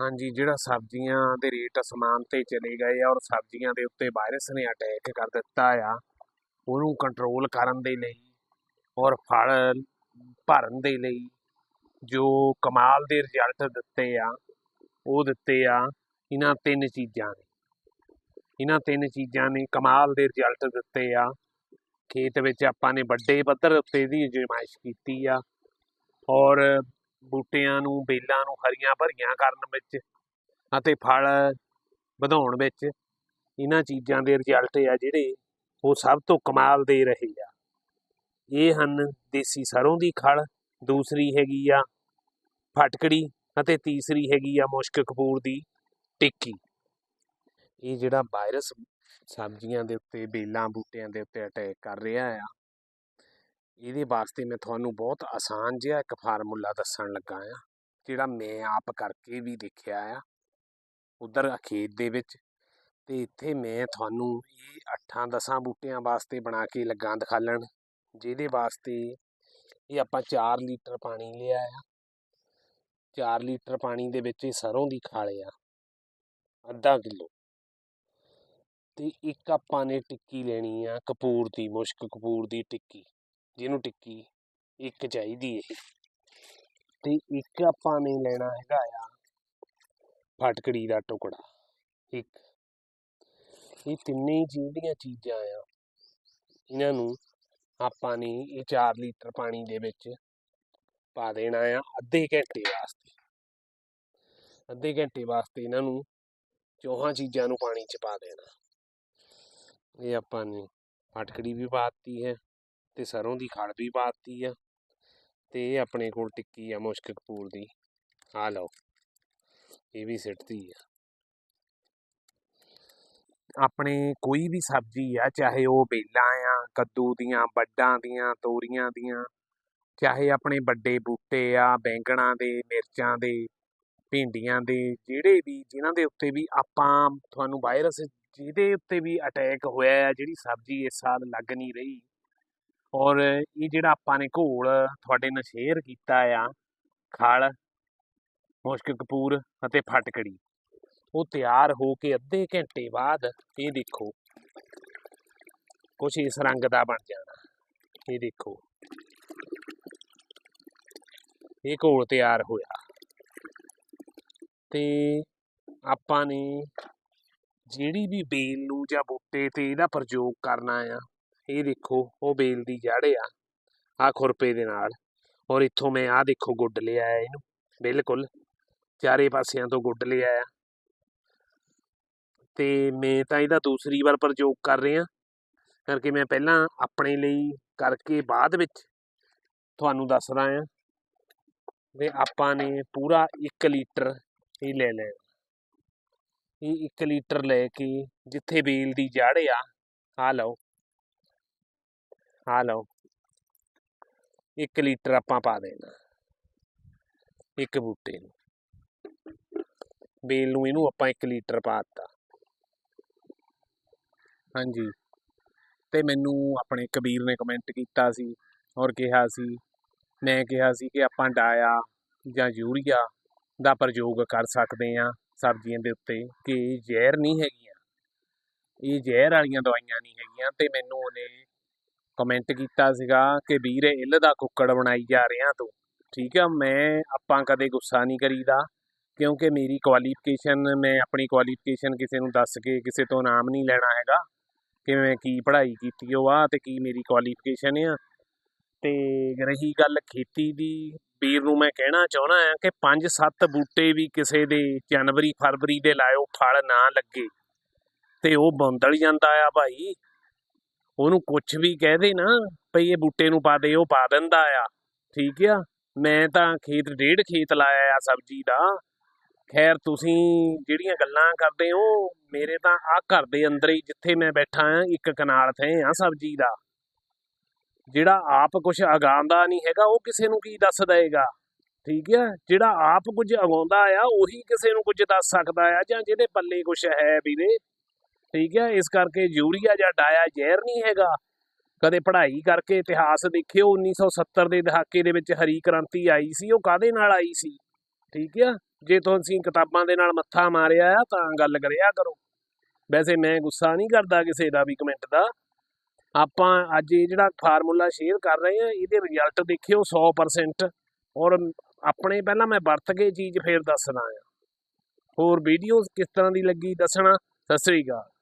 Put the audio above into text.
ਹਾਂਜੀ, ਜਿਹੜਾ ਸਬਜ਼ੀਆਂ ਦੇ ਰੇਟ ਅਸਮਾਨ ਤੇ ਚਲੇ ਗਏ ਆ ਔਰ ਸਬਜ਼ੀਆਂ ਦੇ ਉੱਤੇ ਵਾਇਰਸ ਨੇ ਅਟੈਕ ਕਰ ਦਿੱਤਾ ਆ, ਉਹਨੂੰ ਕੰਟਰੋਲ ਕਰਨ ਦੇ ਲਈ ਔਰ ਫਲ ਭਰਨ ਦੇ ਲਈ ਜੋ ਕਮਾਲ ਦੇ ਰਿਜ਼ਲਟ ਦਿੱਤੇ ਆ, ਉਹ ਦਿੱਤੇ ਆ ਇਹਨਾਂ ਤਿੰਨ ਚੀਜ਼ਾਂ ਨੇ। ਇਹਨਾਂ ਤਿੰਨ ਚੀਜ਼ਾਂ ਨੇ ਕਮਾਲ ਦੇ ਰਿਜ਼ਲਟ ਦਿੱਤੇ ਆ। ਖੇਤ ਵਿੱਚ ਆਪਾਂ ਨੇ ਵੱਡੇ ਪੱਧਰ ਉੱਤੇ ਇਹਦੀ ਅਜਮਾਇਸ਼ ਕੀਤੀ ਆ ਔਰ ਬੂਟਿਆਂ ਨੂੰ, ਬੇਲਾਂ ਨੂੰ ਹਰੀਆਂ ਭਰੀਆਂ ਕਰਨ ਵਿੱਚ ਅਤੇ ਫਲ ਵਧਾਉਣ ਵਿੱਚ ਇਹਨਾਂ ਚੀਜ਼ਾਂ ਦੇ ਰਿਜ਼ਲਟ ਆ ਜਿਹੜੇ ਉਹ ਸਭ ਤੋਂ ਕਮਾਲ ਦੇ ਰਹੇ ਆ। ਇਹ ਹਨ ਦੇਸੀ ਸਰੋਂ ਦੀ ਖਲ, ਦੂਸਰੀ ਹੈਗੀ ਆ ਫਟਕੜੀ ਅਤੇ ਤੀਸਰੀ ਹੈਗੀ ਆ ਮੁਸ਼ਕ ਕਪੂਰ ਦੀ ਟਿੱਕੀ। ਇਹ ਜਿਹੜਾ ਵਾਇਰਸ ਸਬਜ਼ੀਆਂ ਦੇ ਉੱਤੇ, ਬੇਲਾਂ ਬੂਟਿਆਂ ਦੇ ਉੱਤੇ ਅਟੈਕ ਕਰ ਰਿਹਾ ਆ ਇਹਦੇ ਵਾਸਤੇ ਮੈਂ ਤੁਹਾਨੂੰ ਬਹੁਤ ਆਸਾਨ ਜਿਹਾ ਇੱਕ ਫਾਰਮੂਲਾ ਦੱਸਣ ਲੱਗਾ ਆ ਜਿਹੜਾ ਮੈਂ ਆਪ ਕਰਕੇ ਵੀ ਦੇਖਿਆ ਆ, ਉਧਰ ਖੇਤ ਦੇ ਵਿੱਚ। ਤੇ ਇੱਥੇ ਮੈਂ ਤੁਹਾਨੂੰ ਇਹ 8-10 ਬੂਟਿਆਂ ਵਾਸਤੇ ਬਣਾ ਕੇ ਲੱਗਾ ਦਿਖਾਲਣ, ਜਿਹਦੇ ਵਾਸਤੇ ਇਹ ਆਪਾਂ 4 ਲੀਟਰ ਪਾਣੀ ਲਿਆ ਆ। 4 ਲੀਟਰ ਪਾਣੀ ਦੇ ਵਿੱਚ ਇਹ ਸਰੋਂ ਦੀ ਖਲ ਆ, ਅੱਧਾ ਕਿਲੋ। ਤੇ ਇੱਕ ਆਪਾਂ ਨੇ ਟਿੱਕੀ ਲੈਣੀ ਆ, ਕਪੂਰ ਦੀ, ਮੁਸ਼ਕ ਕਪੂਰ ਦੀ ਟਿੱਕੀ। ਜਿਹਨੂੰ ਟਿੱਕੀ ਇੱਕ ਚਾਹੀਦੀ ਹੈ ਤੇ ਇੱਕ ਆਪਾਂ ਨੇ ਲੈਣਾ ਹੈਗਾ ਆ ਫਟਕੜੀ ਦਾ ਟੁਕੜਾ, ਇੱਕ। ਇਹ ਤਿੰਨੇ ਜਿਹੜੀਆਂ ਚੀਜ਼ਾਂ ਆ, ਇਹਨਾਂ ਨੂੰ ਆਪਾਂ ਨੇ ਇਹ 4 ਲੀਟਰ ਪਾਣੀ ਦੇ ਵਿੱਚ ਪਾ ਦੇਣਾ ਆ ਅੱਧੇ ਘੰਟੇ ਵਾਸਤੇ। ਅੱਧੇ ਘੰਟੇ ਵਾਸਤੇ ਇਹਨਾਂ ਨੂੰ ਚੋਹਾਂ ਚੀਜ਼ਾਂ ਨੂੰ ਪਾਣੀ 'ਚ ਪਾ ਦੇਣਾ। ਇਹ ਆਪਾਂ ਨੇ ਫਟਕੜੀ ਵੀ ਪਾਤੀ ਹੈ। ਤੇ ਸਰੋਂ ਦੀ ਖਲ ਵੀ ਪਾਤੀ ਆ ਤੇ ਇਹ ਆਪਣੇ ਕੋਲ ਟਿੱਕੀ ਆ ਮੁਸ਼ਕ ਕਪੂਰ ਦੀ। ਆ ਲਓ, ਇਹ ਵੀ ਸਿੱਟਦੀ ਆ। ਆਪਣੇ ਕੋਈ ਵੀ ਸਬਜ਼ੀ ਆ, ਚਾਹੇ ਉਹ ਬੇਲਾਂ ਆ, ਕੱਦੂ ਦੀਆਂ, ਵੱਡਾਂ ਦੀਆਂ, ਤੋਰੀਆਂ ਦੀਆਂ, ਚਾਹੇ ਆਪਣੇ ਵੱਡੇ ਬੂਟੇ ਆ, ਬੈਂਗਣਾ ਦੇ, ਮਿਰਚਾਂ ਦੇ, ਭਿੰਡੀਆਂ ਦੇ, ਜਿਹੜੇ ਵੀ, ਜਿਨ੍ਹਾਂ ਦੇ ਉੱਤੇ ਵੀ ਆਪਾਂ ਤੁਹਾਨੂੰ ਵਾਇਰਸ ਜਿਹਦੇ ਉੱਤੇ ਵੀ ਅਟੈਕ ਹੋਇਆ ਆ, ਜਿਹੜੀ ਸਬਜ਼ੀ ਇਸ ਸਾਲ ਲੱਗ ਨਹੀਂ ਰਹੀ ਔਰ ਇਹ ਜਿਹੜਾ ਆਪਾਂ ਨੇ ਘੋਲ ਤੁਹਾਡੇ ਨਾਲ ਸ਼ੇਅਰ ਕੀਤਾ ਆ, ਖਲ, ਮੁਸ਼ਕ ਕਪੂਰ ਅਤੇ ਫਟਕੜੀ, ਉਹ ਤਿਆਰ ਹੋ ਕੇ ਅੱਧੇ ਘੰਟੇ ਬਾਅਦ ਇਹ ਦੇਖੋ, ਕੁਛ ਇਸ ਰੰਗ ਦਾ ਬਣ ਜਾਣਾ, ਇਹ ਦੇਖੋ। ਇਹ ਘੋਲ ਤਿਆਰ ਹੋਇਆ। ਤੇ ਆਪਾਂ ਨੇ ਜਿਹੜੀ ਵੀ ਬੇਲ ਨੂੰ ਜਾਂ ਬੂਟੇ ਤੇ ਇਹਦਾ ਪ੍ਰਯੋਗ ਕਰਨਾ ਆ ਇਹ ਦੇਖੋ, ਉਹ ਬੇਲ ਦੀ ਜੜ ਆ ਆ ਖੁਰਪੇ ਦੇ ਨਾਲ। ਔਰ ਇੱਥੋਂ ਮੈਂ ਆ ਦੇਖੋ ਗੁੱਡ ਲਿਆ ਆ ਇਹਨੂੰ, ਬਿਲਕੁਲ। ਚਾਰੇ ਪਾਸਿਆਂ ਤੋਂ ਗੁੱਡ ਲਿਆ ਆ। ਤੇ ਮੈਂ ਤਾਂ ਇਹਦਾ ਦੂਸਰੀ ਵਾਰ ਪ੍ਰਯੋਗ ਕਰ ਰਿਹਾ, ਕਰਕੇ ਮੈਂ ਪਹਿਲਾਂ ਆਪਣੇ ਲਈ ਕਰਕੇ ਬਾਅਦ ਵਿੱਚ ਤੁਹਾਨੂੰ ਦੱਸਦਾ ਆ ਵੀ ਆਪਾਂ ਨੇ ਪੂਰਾ 1 ਲੀਟਰ ਇਹ ਲੈ ਲੈਣਾ ਇਹ 1 ਲੀਟਰ ਲੈ ਕੇ ਜਿੱਥੇ ਬੇਲ ਦੀ ਜੜ ਆ ਆ ਲਓ। ਆ ਲਓ। 1 ਲੀਟਰ ਆਪਾਂ ਪਾ ਦੇਣਾ। ਇੱਕ ਬੂਟੇ ਨੂੰ। ਬੇਲ ਨੂੰ ਇਹਨੂੰ ਆਪਾਂ 1 ਲੀਟਰ ਪਾ ਦਿੱਤਾ। ਹਾਂਜੀ। ਤੇ ਮੈਨੂੰ ਆਪਣੇ ਕਬੀਰ ਨੇ ਕਮੈਂਟ ਕੀਤਾ ਸੀ ਔਰ ਕਿਹਾ ਸੀ, ਮੈਂ ਕਿਹਾ ਸੀ ਕਿ ਆਪਾਂ ਡਾਇਆ ਜਾਂ ਯੂਰੀਆ ਦਾ ਪ੍ਰਯੋਗ ਕਰ ਸਕਦੇ ਆ ਸਬਜ਼ੀਆਂ ਦੇ ਉੱਤੇ, ਕਿ ਜ਼ਹਿਰ ਨਹੀਂ ਹੈਗੀਆਂ। ਇਹ ਜ਼ਹਿਰ ਵਾਲੀਆਂ ਦਵਾਈਆਂ ਨਹੀਂ ਹੈਗੀਆਂ ਤੇ ਮੈਨੂੰ ਉਹਨੇ ਕਮੈਂਟ ਕੀਤਾ ਸੀਗਾ ਕਿ ਵੀਰ ਇੱਲ ਦਾ ਕੁੱਕੜ ਬਣਾਈ ਜਾ ਰਿਹਾ ਤੂੰ। ਠੀਕ ਆ, ਮੈਂ ਆਪਾਂ ਕਦੇ ਗੁੱਸਾ ਨਹੀਂ ਕਰੀਦਾ, ਕਿਉਂਕਿ ਮੇਰੀ ਕੁਆਲੀਫਿਕੇਸ਼ਨ ਮੈਂ ਆਪਣੀ ਕੁਆਲੀਫਿਕੇਸ਼ਨ ਕਿਸੇ ਨੂੰ ਦੱਸ ਕੇ ਕਿਸੇ ਤੋਂ ਨਾਮ ਨਹੀਂ ਲੈਣਾ ਹੈਗਾ, ਕਿ ਮੈਂ ਕੀ ਪੜ੍ਹਾਈ ਕੀਤੀ ਉਹ ਆ ਤੇ ਕੀ ਮੇਰੀ ਕੁਆਲੀਫਿਕੇਸ਼ਨ ਆ। ਤੇ ਰਹੀ ਗੱਲ ਖੇਤੀ ਦੀ, ਵੀਰ ਨੂੰ ਮੈਂ ਕਹਿਣਾ ਚਾਹਣਾ ਆ ਕਿ 5-7 ਬੂਟੇ ਵੀ ਕਿਸੇ ਦੇ ਜਨਵਰੀ, ਫਰਵਰੀ ਦੇ ਲਾਇਓ ਫਲ ਨਾ ਲੱਗੇ, ਤੇ ਉਹ ਬੰਦਲ ਜਾਂਦਾ ਆ ਭਾਈ। ਉਹਨੂੰ ਕੁਝ ਵੀ ਕਹਿ ਦੇ ਨਾ, ਭਈ ਇਹ ਬੂਟੇ ਨੂੰ ਪਾ ਦੇ, ਉਹ ਪਾ ਦਿੰਦਾ ਆ। ਠੀਕ ਆ? ਮੈਂ ਤਾਂ ਖੇਤ, ਡੇਢ ਖੇਤ ਲਾਇਆ ਆ ਸਬਜ਼ੀ ਦਾ। ਖੈਰ, ਤੁਸੀਂ ਜਿਹੜੀਆਂ ਗੱਲਾਂ ਕਰਦੇ ਹੋ, ਮੇਰੇ ਤਾਂ ਆ ਘਰ ਦੇ ਅੰਦਰ ਹੀ ਜਿੱਥੇ ਮੈਂ ਬੈਠਾ ਆ, ਇੱਕ ਕਨਾਲ ਥੇ ਆ ਸਬਜ਼ੀ ਦਾ। ਜਿਹੜਾ ਆਪ ਕੁਝ ਅਗਾਉਂਦਾ ਨਹੀਂ ਹੈਗਾ, ਉਹ ਕਿਸੇ ਨੂੰ ਕੀ ਦੱਸ ਦੇਗਾ ਠੀਕ ਆ? ਜਿਹੜਾ ਆਪ ਕੁਝ ਅਗਾਉਂਦਾ ਆ, ਉਹੀ ਕਿਸੇ ਨੂੰ ਕੁਝ ਦੱਸ ਸਕਦਾ ਆ, ਜਾਂ ਜਿਹਦੇ ਪੱਲੇ ਕੁਝ ਹੈ ਵੀਰੇ ਠੀਕ ਆ ਇਸ ਕਰਕੇ ਯੂਰੀਆ ਜਾਂ ਡਾਇਆ ਜ਼ਹਿਰ ਨਹੀਂ ਹੈਗਾ। ਕਦੇ ਪੜ੍ਹਾਈ ਕਰਕੇ ਇਤਿਹਾਸ ਦੇਖਿਓ 1970 ਦੇ ਦਹਾਕੇ ਦੇ ਵਿੱਚ ਹਰੀ ਕ੍ਰਾਂਤੀ ਆਈ ਸੀ, ਉਹ ਕਾਦੇ ਨਾਲ ਆਈ ਸੀ? ਠੀਕ ਆ ਜੇ ਤੁਸੀਂ ਕਿਤਾਬਾਂ ਦੇ ਨਾਲ ਮੱਥਾ ਮਾਰਿਆ ਆ, ਤਾਂ ਗੱਲ ਕਰਿਆ ਕਰੋ। ਵੈਸੇ ਮੈਂ ਗੁੱਸਾ ਨਹੀਂ ਕਰਦਾ ਕਿਸੇ ਦਾ ਵੀ ਕਮੈਂਟ ਦਾ। ਆਪਾਂ ਅੱਜ ਇਹ ਜਿਹੜਾ ਫਾਰਮੂਲਾ ਸ਼ੇਅਰ ਕਰ ਰਹੇ ਆ ਇਹਦੇ ਰਿਜ਼ਲਟ ਦੇਖਿਓ 100% ਔਰ ਆਪਣੇ ਪਹਿਲਾਂ ਮੈਂ ਵਰਤ ਕੇ ਚੀਜ਼ ਫੇਰ ਦੱਸਦਾ ਆ। ਹੋਰ ਵੀਡੀਓ ਕਿਸ ਤਰ੍ਹਾਂ ਦੀ ਲੱਗੀ, ਦੱਸਣਾ? ਸਤਿ ਸ੍ਰੀ ਅਕਾਲ।